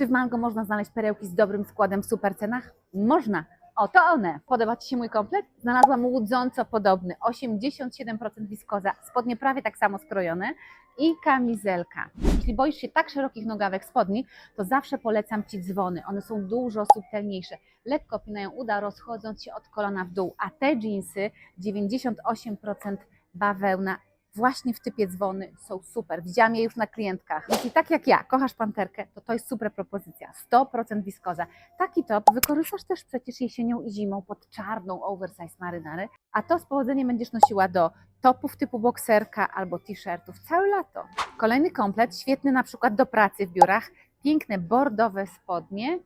Czy w Mango można znaleźć perełki z dobrym składem w super cenach? Można. Oto one. Podoba Ci się mój komplet? Znalazłam łudząco podobny. 87% wiskoza, spodnie prawie tak samo skrojone i kamizelka. Jeśli boisz się tak szerokich nogawek spodni, to zawsze polecam Ci dzwony. One są dużo subtelniejsze. Lekko pinają uda, rozchodząc się od kolana w dół, a te jeansy 98% bawełna właśnie w typie dzwony są super. Widziałam je już na klientkach. Jeśli tak jak ja kochasz panterkę, to to jest super propozycja. 100% wiskoza. Taki top wykorzystasz też przecież jesienią i zimą pod czarną oversize marynarę, a to z powodzeniem będziesz nosiła do topów typu bokserka albo t-shirtów całe lato. Kolejny komplet, świetny na przykład do pracy w biurach, piękne bordowe spodnie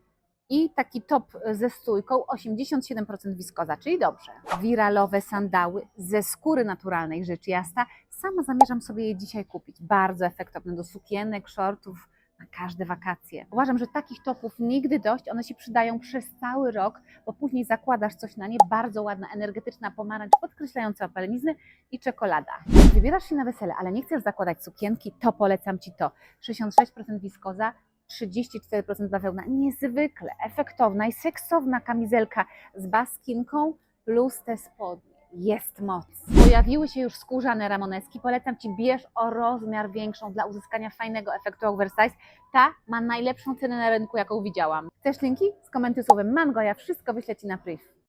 i taki top ze stójką 87% wiskoza, czyli dobrze. Wiralowe sandały ze skóry naturalnej, rzecz jasna. Sama zamierzam sobie je dzisiaj kupić. Bardzo efektowne do sukienek, shortów, na każde wakacje. Uważam, że takich topów nigdy dość. One się przydają przez cały rok, bo później zakładasz coś na nie. Bardzo ładna, energetyczna pomarańcz, podkreślająca opalenizny i czekolada. Wybierasz się na wesele, ale nie chcesz zakładać sukienki, to polecam Ci to. 66% wiskoza, 34% bawełna. Niezwykle efektowna i seksowna kamizelka z baskinką plus te spodnie. Jest moc. Pojawiły się już skórzane ramoneski. Polecam Ci, bierz o rozmiar większą dla uzyskania fajnego efektu oversize. Ta ma najlepszą cenę na rynku, jaką widziałam. Chcesz linki? Skomentuj słowem mango, ja wszystko wyślę Ci na priv.